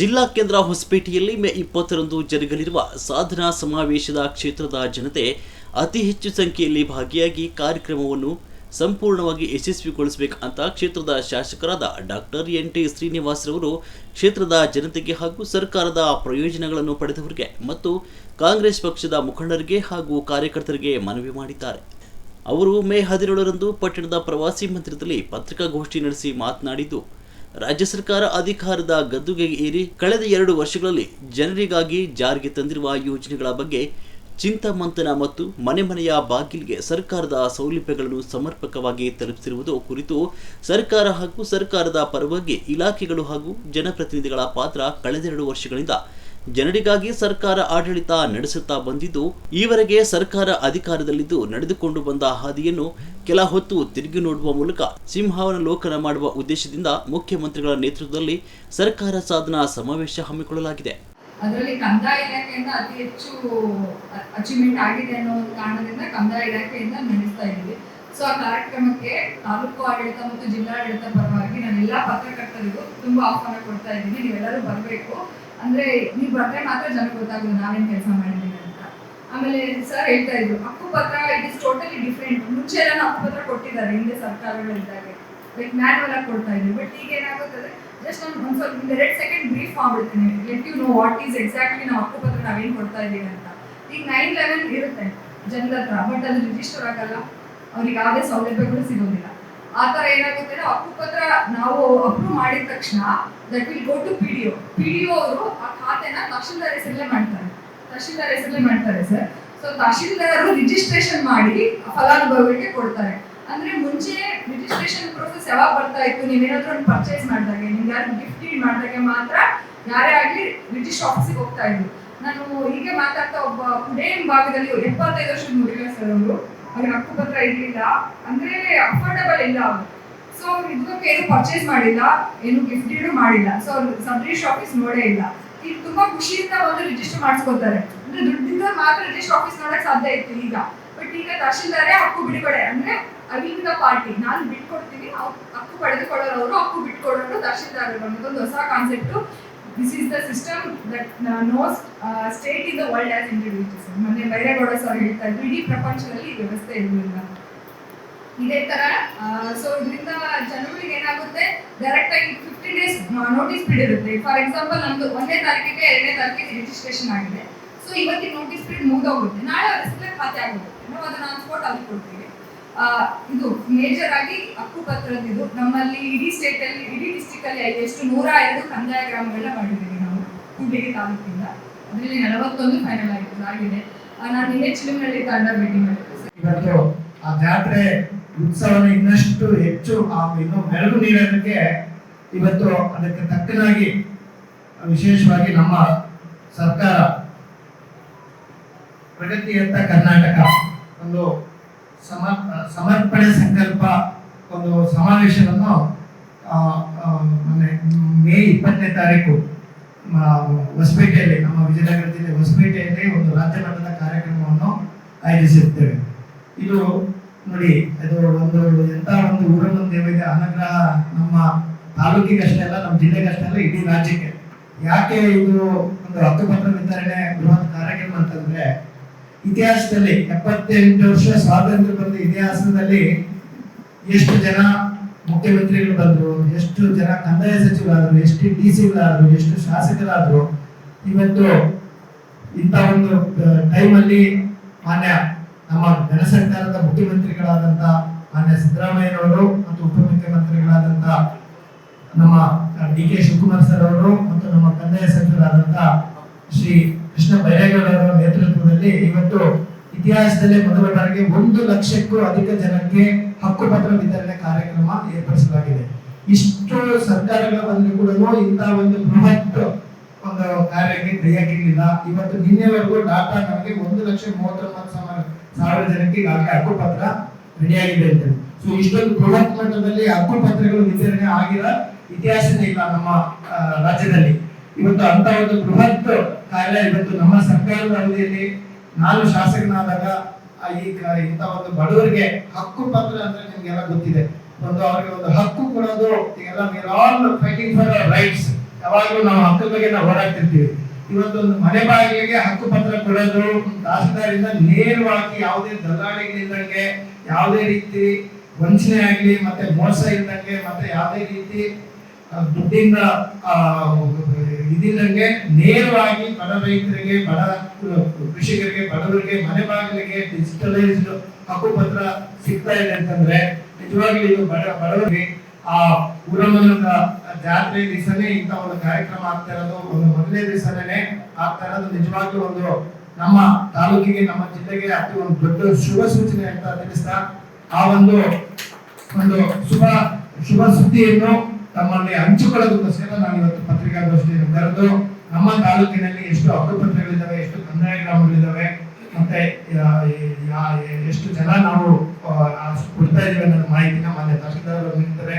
ಜಿಲ್ಲಾ ಕೇಂದ್ರ ಹೊಸಪೇಟೆಯಲ್ಲಿ ಮೇ ಇಪ್ಪತ್ತರಂದು ಜರುಗಲಿರುವ ಸಾಧನಾ ಸಮಾವೇಶದ ಕ್ಷೇತ್ರದ ಜನತೆ ಅತಿ ಹೆಚ್ಚು ಸಂಖ್ಯೆಯಲ್ಲಿ ಭಾಗಿಯಾಗಿ ಕಾರ್ಯಕ್ರಮವನ್ನು ಸಂಪೂರ್ಣವಾಗಿ ಯಶಸ್ವಿಗೊಳಿಸಬೇಕು ಅಂತ ಕ್ಷೇತ್ರದ ಶಾಸಕರಾದ ಡಾಕ್ಟರ್ ಎನ್ ಟಿ ಶ್ರೀನಿವಾಸರವರು ಕ್ಷೇತ್ರದ ಜನತೆಗೆ ಹಾಗೂ ಸರ್ಕಾರದ ಪ್ರಯೋಜನಗಳನ್ನು ಪಡೆದವರಿಗೆ ಮತ್ತು ಕಾಂಗ್ರೆಸ್ ಪಕ್ಷದ ಮುಖಂಡರಿಗೆ ಹಾಗೂ ಕಾರ್ಯಕರ್ತರಿಗೆ ಮನವಿ ಮಾಡಿದ್ದಾರೆ. ಅವರು ಮೇ ಹದಿನೇಳರಂದು ಪಟ್ಟಣದ ಪ್ರವಾಸಿ ಮಂದಿರದಲ್ಲಿ ಪತ್ರಿಕಾಗೋಷ್ಠಿ ನಡೆಸಿ ಮಾತನಾಡಿದ್ದು ರಾಜ್ಯ ಸರ್ಕಾರ ಅಧಿಕಾರದ ಗದ್ದುಗೆ ಏರಿ ಕಳೆದ ಎರಡು ವರ್ಷಗಳಲ್ಲಿ ಜನರಿಗಾಗಿ ಜಾರಿಗೆ ತಂದಿರುವ ಯೋಜನೆಗಳ ಬಗ್ಗೆ ಚಿಂತಾಮಂಥನ ಮತ್ತು ಮನೆ ಮನೆಯ ಬಾಗಿಲಿಗೆ ಸರ್ಕಾರದ ಸೌಲಭ್ಯಗಳನ್ನು ಸಮರ್ಪಕವಾಗಿ ತಲುಪಿಸಿರುವುದು ಕುರಿತು ಸರ್ಕಾರ ಹಾಗೂ ಸರ್ಕಾರದ ಪರವಾಗಿ ಇಲಾಖೆಗಳು ಹಾಗೂ ಜನಪ್ರತಿನಿಧಿಗಳ ಪಾತ್ರ ಕಳೆದೆರಡು ವರ್ಷಗಳಿಂದ ಜನರಿಗಾಗಿ ಸರ್ಕಾರ ಆಡಳಿತ ನಡೆಸುತ್ತಾ ಬಂದಿದ್ದು, ಈವರೆಗೆ ಸರ್ಕಾರ ಅಧಿಕಾರದಲ್ಲಿದ್ದು ನಡೆದುಕೊಂಡು ಬಂದ ಹಾದಿಯನ್ನು ಕೆಲ ಹೊತ್ತು ತಿರುಗಿ ನೋಡುವ ಮೂಲಕ ಸಿಂಹಾವಲೋಕನ ಮಾಡುವ ಉದ್ದೇಶದಿಂದ ಮುಖ್ಯಮಂತ್ರಿಗಳ ನೇತೃತ್ವದಲ್ಲಿ ಸರ್ಕಾರ ಸಾಧನಾ ಸಮಾವೇಶ ಹಮ್ಮಿಕೊಳ್ಳಲಾಗಿದೆ. ಅದರಲ್ಲಿ ಕಂದಾಯ ಇಲಾಖೆಯಿಂದ ಅತಿ ಹೆಚ್ಚು ಅಚೀವ್ಮೆಂಟ್ ಆಗಿದೆ ಅನ್ನೋ ಒಂದು ಕಾರಣದಿಂದ ಕಂದಾಯ ಇಲಾಖೆಯಿಂದ ನಡೆಸ್ತಾ ಇದ್ದೀವಿ. ಸೊ ಆ ಕಾರ್ಯಕ್ರಮಕ್ಕೆ ತಾಲೂಕು ಆಡಳಿತ ಮತ್ತು ಜಿಲ್ಲಾಡಳಿತ ಪರವಾಗಿ ನಾನು ಎಲ್ಲ ಪತ್ರಕರ್ತರಿಗೂ ತುಂಬಾ ಆಹ್ವಾನ ಕೊಡ್ತಾ ಇದ್ದೀನಿ ನೀವೆಲ್ಲರೂ ಬರಬೇಕು. ಅಂದ್ರೆ ನೀವು ಬಂದ್ರೆ ಮಾತ್ರ ಜನಕ್ಕೆ ಗೊತ್ತಾಗೋದು ನಾವೇನ್ ಕೆಲಸ ಮಾಡಿದ್ದೀವಿ ಅಂತ. ಆಮೇಲೆ ಸರ್ ಹೇಳ್ತಾ ಇದ್ರು ಹಕ್ಕುಪತ್ರ ಇಟ್ ಇಸ್ ಟೋಟಲಿ ಡಿಫ್ರೆಂಟ್ ಮುಂಚೆ ಎಲ್ಲ ಹಕ್ಕುಪತ್ರ ಕೊಟ್ಟಿದ್ದಾರೆ, ಹಿಂದೆ ಸರ್ಕಾರಗಳಿದ್ದಾಗ ಲೈಕ್ ಮ್ಯಾನ್ಯಲ್ ಆಗಿ ಕೊಡ್ತಾ ಇದ್ರು. ಬಟ್ ಈಗ ಏನಾಗುತ್ತದೆ ಜಸ್ಟ್ ನಾನು ಒಂದು ಸ್ವಲ್ಪ, ಒಂದು ಎರಡು ಸೆಕೆಂಡ್ ಬ್ರೀಫ್ ಮಾಡ್ಬಿಡ್ತೀನಿ let you know what is exactly ನಾವು ಹಕ್ಕುಪತ್ರ ನಾವೇನ್ ಕೊಡ್ತಾ ಇದ್ದೀವಿ ಅಂತ. ಈಗ ನೈನ್ ಲೆವೆನ್ ಇರುತ್ತೆ ಜನರ ಹತ್ರ. ಬಟ್ ಅದು ರಿಜಿಸ್ಟರ್ ಆಗಲ್ಲ. ಅವ್ರಿಗೆ ಯಾವುದೇ ಸೌಲಭ್ಯಗಳು ಸಿಗೋದಿಲ್ಲ. ಆ ಥರ ಏನಾಗುತ್ತೆ ಹಕ್ಕುಪತ್ರ ನಾವು ಅಪ್ರೂವ್ ಮಾಡಿದ ತಕ್ಷಣ that will go to P D O P D O ಅವರು ಆ ಖಾತೆನ ತಹಶೀಲ್ದಾರ್ ಹೆಸರಲ್ಲೇ ಮಾಡ್ತಾರೆ. ತಹಶೀಲ್ದಾರ್ ಹೆಸರಲ್ಲೇ ಮಾಡ್ತಾರೆ ಸರ್ ಸೊ ತಹಶೀಲ್ದಾರರು ರಿಜಿಸ್ಟ್ರೇಷನ್ ಮಾಡಿ ಫಲಾನುಭವಿಗೆ ಕೊಡ್ತಾರೆ. ಅಂದ್ರೆ ಮುಂಚೆ ರಿಜಿಸ್ಟ್ರೇಷನ್ ಪ್ರೋಸೆಸ್ ಯಾವಾಗ ಬರ್ತಾ ಇತ್ತು? ನೀವೇನಾದ್ರೂ ಒಂದು ಪರ್ಚೇಸ್ ಮಾಡಿದಾಗ, ನಿಮ್ಗೆ ಯಾರು ಗಿಫ್ಟ್ ಮಾಡಿದಾಗ ಮಾತ್ರ ಯಾರೇ ಆಗಲಿ ರಿಜಿಸ್ಟರ್ ಆಫೀಸಿಗೆ ಹೋಗ್ತಾ ಇದ್ರು. ನಾನು ಹೀಗೆ ಮಾತಾಡ್ತಾ ಒಬ್ಬ ಕುಡೇನ್ ಭಾಗದಲ್ಲಿ ಎಪ್ಪತ್ತೈದು ವರ್ಷದ ಹುಡುಗ ಸರ್ ಅವರು. ಅವ್ರಿಗೆ ಹಕ್ಕುಪತ್ರ ಇರಲಿಲ್ಲ. ಅಂದ್ರೆ ಅಫೋರ್ಡಬಲ್ ಇಲ್ಲ ಅವರು. ಸೊ ಅವ್ರು ಏನು ಪರ್ಚೇಸ್ ಮಾಡಿಲ್ಲ, ಏನು ಗಿಫ್ಟ್ ಇಡು ಮಾಡಿಲ್ಲ. ಸೊ ಅವ್ರು ಸಬ್ ರಿಜಿಸ್ಟರ್ ಆಫೀಸ್ ನೋಡೇ ಇಲ್ಲ. ಈಗ ತುಂಬಾ ಖುಷಿಯಿಂದ ಒಂದು ರಿಜಿಸ್ಟರ್ ಮಾಡಿಸ್ಕೊತಾರೆ ಅಂದ್ರೆ ದುಡ್ಡಿಂದ ಮಾತ್ರ ರಿಜಿಸ್ಟರ್ ಆಫೀಸ್ ನೋಡಕ್ ಸಾಧ್ಯ ಇತ್ತು ಈಗ. ಬಟ್ ಈಗ ತಹಶೀಲ್ದಾರೇ ಹಕ್ಕು ಬಿಡುಗಡೆ. ಅಂದ್ರೆ ಅಲ್ಲಿಂದ ಪಾರ್ಟಿ ನಾನು ಬಿಟ್ಕೊಡ್ತೀನಿ, ಅವ್ರು ಹಕ್ಕು ಪಡೆದುಕೊಳ್ಳೋರು ಹಕ್ಕು ಬಿಟ್ಕೊಡೋರು ತಹಶೀಲ್ದಾರರು ಅನ್ನೋದೊಂದು ಹೊಸ concept this is the system that knows state in the world as introduce ಮೊನ್ನೆ ಬೈರೇಗೌಡ ಸರ್ ಹೇಳ್ತಾ ಇದ್ರು ಇಡೀ ಪ್ರಪಂಚದಲ್ಲಿ ವ್ಯವಸ್ಥೆ ಇರಲಿಲ್ಲ ಇದೇ ತರ ಸೊ ಇದರಿಂದ ಜನರಿಗೆ ಏನಾಗುತ್ತೆ? ಡೈರೆಕ್ಟ್ ಆಗಿ ಫಿಫ್ಟಿ ಡೇಸ್ ನೋಟಿಸ್ ಪೀರಿಯಡ್ ಇರುತ್ತೆ. ಫಾರ್ ಎಕ್ಸಾಂಪಲ್ ನಮ್ದು ಒಂದನೇ ತಾರೀಕಿಗೆ ಎರಡನೇ ತಾರೀಕಿಗೆ ರಿಜಿಸ್ಟ್ರೇಷನ್ ಆಗಿದೆ. ಸೊ ಇವತ್ತಿನ ನೋಟಿಸ್ ಪೀರಿಯಡ್ ಮುಗಿದೋಗುತ್ತೆ. ನಾಳೆ ಅವ್ರ ಹೆಸರಲ್ಲಿ ಖಾತೆ ಆಗುತ್ತೆ ನಾವು ಅದನ್ನ ಸ್ಪಾಟ್ ಅಲ್ಲಿ ಕೊಡ್ತೀವಿ. ಇದು ಮೇಜರ್ ಆಗಿ ಹಕ್ಕುಪತ್ರದ್ದು ನಮ್ಮಲ್ಲಿ ಇಡೀ ಸ್ಟೇಟ್ ಅಲ್ಲಿ, ಇಡೀ ಡಿಸ್ಟಿಕ್ ಅಲ್ಲಿ ಎಷ್ಟು ನೂರ ಎರಡು ಕಂದಾಯ ಗ್ರಾಮಗಳನ್ನ ಮಾಡಿದ್ದೀವಿ ನಾವು. ಕೂಡ್ಲಿಗಿ ತಾಲೂಕಿಂದ. ಅದರಲ್ಲಿ ನಲವತ್ತೊಂದು ಫೈನಲ್ ಆಗಿತ್ತು, ಆಗಿದೆ. ನಾನು ನಿನ್ನೆ ಚಿಲುಮನಹಳ್ಳಿ ತಂಡ ಭೇಟಿ ಮಾಡಿದ್ದೆ. ಇವತ್ತು ಆ ಜಾತ್ರೆ ಉತ್ಸವನ ಇನ್ನಷ್ಟು ಹೆಚ್ಚು, ಆ, ಇನ್ನು ಮೆರಗು ನೀಡೋದಕ್ಕೆ ಇವತ್ತು ಅದಕ್ಕೆ ತಕ್ಕನಾಗಿ, ವಿಶೇಷವಾಗಿ ನಮ್ಮ ಸರ್ಕಾರ ಪ್ರಗತಿಯತ್ತ ಕರ್ನಾಟಕ ಒಂದು ಸಮರ್ಪಣೆ ಸಂಕಲ್ಪ ಒಂದು ಸಮಾವೇಶವನ್ನು ಮೊನ್ನೆ ಮೇ ಇಪ್ಪತ್ತನೇ ತಾರೀಕು ಹೊಸಪೇಟೆಯಲ್ಲಿ, ನಮ್ಮ ವಿಜಯನಗರ ಜಿಲ್ಲೆ ಹೊಸಪೇಟೆಯಲ್ಲಿ ಒಂದು ರಾಜ್ಯ ಮಟ್ಟದ ಕಾರ್ಯಕ್ರಮವನ್ನು ಆಯೋಜಿಸಿರ್ತೇವೆ. ಇದು ನೋಡಿ ಅದು ಒಂದು ಎಂಥ ಒಂದು ಊರನ್ನು ದೇವಿದೆ ಅನುಗ್ರಹ ನಮ್ಮ ತಾಲೂಕಿಗಷ್ಟೇ ಅಲ್ಲ ನಮ್ಮ ಜಿಲ್ಲೆಗಷ್ಟೇ ಅಲ್ಲ ಇಡೀ ರಾಜ್ಯಕ್ಕೆ. ಯಾಕೆ ಇದು ಒಂದು ಹಕ್ಕುಪತ್ರ ವಿತರಣೆ ಬೃಹತ್ ಕಾರ್ಯಕ್ರಮ ಅಂತಂದ್ರೆ ಇತಿಹಾಸದಲ್ಲಿ ಎಪ್ಪತ್ತೆಂಟು ವರ್ಷ ಸ್ವಾತಂತ್ರ್ಯ ಬಂದ ಇತಿಹಾಸದಲ್ಲಿ ಎಷ್ಟು ಜನ ಮುಖ್ಯಮಂತ್ರಿಗಳು ಬಂದ್ರು, ಎಷ್ಟು ಜನ ಕಂದಾಯ ಸಚಿವರಾದರು, ಎಷ್ಟು ಡಿ ಸಿಗಳಾದ್ರು, ಎಷ್ಟು ಶಾಸಕರಾದರು. ಇವತ್ತು ಇಂಥ ಒಂದು ಟೈಮಲ್ಲಿ ಮಾನ್ಯ ನಮ್ಮ ಜನ ಸರ್ಕಾರದ ಮುಖ್ಯಮಂತ್ರಿಗಳಾದಂತ ಮಾನ್ಯ ಸಿದ್ದರಾಮಯ್ಯನವರು ಮತ್ತು ಉಪಮುಖ್ಯಮಂತ್ರಿಗಳಾದಂಥ ನಮ್ಮ ಡಿ ಕೆ ಶಿವಕುಮಾರ್ ಸರ್ ಅವರು ಮತ್ತು ನಮ್ಮ ಕಂದಾಯ ಸಚಿವರಾದಂಥ ಶ್ರೀ ಕೃಷ್ಣ ಬೈರೇಗೌಡರ ನೇತೃತ್ವದಲ್ಲಿ ಇವತ್ತು ಇತಿಹಾಸದಲ್ಲೇ ಮೊದಲ ಬಾರಿಗೆ ಒಂದು ಲಕ್ಷಕ್ಕೂ ಅಧಿಕ ಜನಕ್ಕೆ ಹಕ್ಕುಪತ್ರ ವಿತರಣೆ ಕಾರ್ಯಕ್ರಮ ಏರ್ಪಡಿಸಲಾಗಿದೆ. ಇಷ್ಟು ಸರ್ಕಾರಗಳ ಬಂದರೂ ಕೂಡ ಇಂತಹ ಒಂದು ಬೃಹತ್ ಒಂದು ಕಾರ್ಯಕ್ಕೆ ಕೈಯಾಗಿರ್ಲಿಲ್ಲ ಇವತ್ತು ನಿನ್ನೆವರೆಗೂ ಡಾಟಾ ನಮಗೆ ಒಂದು ಲಕ್ಷ ಮೂವತ್ತೊಂಬತ್ತು ಸಾವಿರ ಸಾವಿರ ಜನಕ್ಕೆ ಈಗಾಗಲೇ ಹಕ್ಕುಪತ್ರ ರೆಡಿಯಾಗಿದೆ ಅಂತ ಸೊ ಇಷ್ಟೊಂದು ಬೃಹತ್ ಮಟ್ಟದಲ್ಲಿ ಹಕ್ಕುಪತ್ರಗಳು ವಿತರಣೆ ಆಗಿರೋ ಇತಿಹಾಸನೇ ಇಲ್ಲ ನಮ್ಮ ರಾಜ್ಯದಲ್ಲಿ. ಇವತ್ತು ಅಂತ ಒಂದು ಬೃಹತ್ ಕಾರ್ಯ ಇವತ್ತು ನಮ್ಮ ಸರ್ಕಾರದ ಅವಧಿಯಲ್ಲಿ ನಾನು ಶಾಸಕನಾದಾಗ ಈ ಇಂಥ ಒಂದು ಬಡವರಿಗೆ ಹಕ್ಕು ಪತ್ರ ಅಂದ್ರೆ ನಿಮ್ಗೆಲ್ಲ ಗೊತ್ತಿದೆ. ಒಂದು ಅವ್ರಿಗೆ ಒಂದು ಹಕ್ಕು ಕೊಡೋದು, ಈಗೆಲ್ಲ ಆಲ್ ಫೈಟಿಂಗ್ ಫಾರ್ ರೈಟ್ಸ್ ಯಾವಾಗಲೂ ನಾವು ಹಕ್ಕು ಬಗ್ಗೆ ನಾವು ಹೋರಾಡ್ತಿರ್ತೀವಿ. ಇವತ್ತೊಂದು ಮನೆ ಬಾಗಿಲಿಗೆ ಹಕ್ಕು ಪತ್ರ ಕೊಡೋದು, ತಹಸೀಲ್ದಾರಿಂದ ನೇರವಾಗಿ ಯಾವುದೇ ದಲ್ಲಾಳಿಗಳಿಲ್ದಂಗೆ ಯಾವುದೇ ರೀತಿ ವಂಚನೆ ಆಗಲಿ, ಮತ್ತೆ ಮೋಸ ಇಲ್ದಂಗೆ, ಮತ್ತೆ ಯಾವುದೇ ರೀತಿ ದುಡ್ಡಿಂದ ಇದಿಲ್ಲಂಗೆ ನೇರವಾಗಿ ಬಡ ರೈತರಿಗೆ, ಬಡ ಕೃಷಿಕರಿಗೆ, ಬಡವರಿಗೆ, ಮನೆ ಬಾಗಿಲಿಗೆ ಡಿಜಿಟಲೈಸ್ಡ್ ಹಕ್ಕುಪತ್ರ ಸಿಗ್ತಾ ಇದೆ ಅಂತಂದ್ರೆ, ನಿಜವಾಗ್ಲೂ ಇದು ಬಡ, ಬಡವರಿಗೆ ಆ ಊರಮನದ ಜಾತ್ರೆ ದಿವಸನೇ ಇಂಥ ಒಂದು ಕಾರ್ಯಕ್ರಮ ಆಗ್ತಾ ಇರೋದು, ಒಂದು ಮೊದಲನೇ ದಿವಸನೇ ಆಗ್ತಾ ಇರೋದು ನಿಜವಾಗ್ಲೂ ಒಂದು ನಮ್ಮ ತಾಲೂಕಿಗೆ, ನಮ್ಮ ಜಿಲ್ಲೆಗೆ ಅತಿ ಒಂದು ದೊಡ್ಡ ಶುಭ ಸೂಚನೆ ಅಂತ ತಿಳಿಸ್ತಾ, ಆ ಒಂದು ಒಂದು ಶುಭ ಶುಭ ಸುದ್ದಿಯನ್ನು ತಮ್ಮಲ್ಲಿ ಹಂಚಿಕೊಳ್ಳೋದಕ್ಕೋಸ್ಕರ ನಾನು ಇವತ್ತು ಪತ್ರಿಕಾಗೋಷ್ಠಿಯನ್ನು ಕರೆದು ನಮ್ಮ ತಾಲೂಕಿನಲ್ಲಿ ಎಷ್ಟು ಹಕ್ಕುಪತ್ರಗಳಿದ್ದಾವೆ ಎಷ್ಟು ಕಂದಾಯ ಗ್ರಾಮಗಳಿದ್ದಾವೆ ಮತ್ತೆ ಎಷ್ಟು ಜನ ನಾವು ಕೊಡ್ತಾ ಇದೀವಿ ಅನ್ನೋದು ಮಾಹಿತಿನ ಮಾನ್ಯ ತಹಶೀಲ್ದಾರ್ ನೀಡ್ತಾರೆ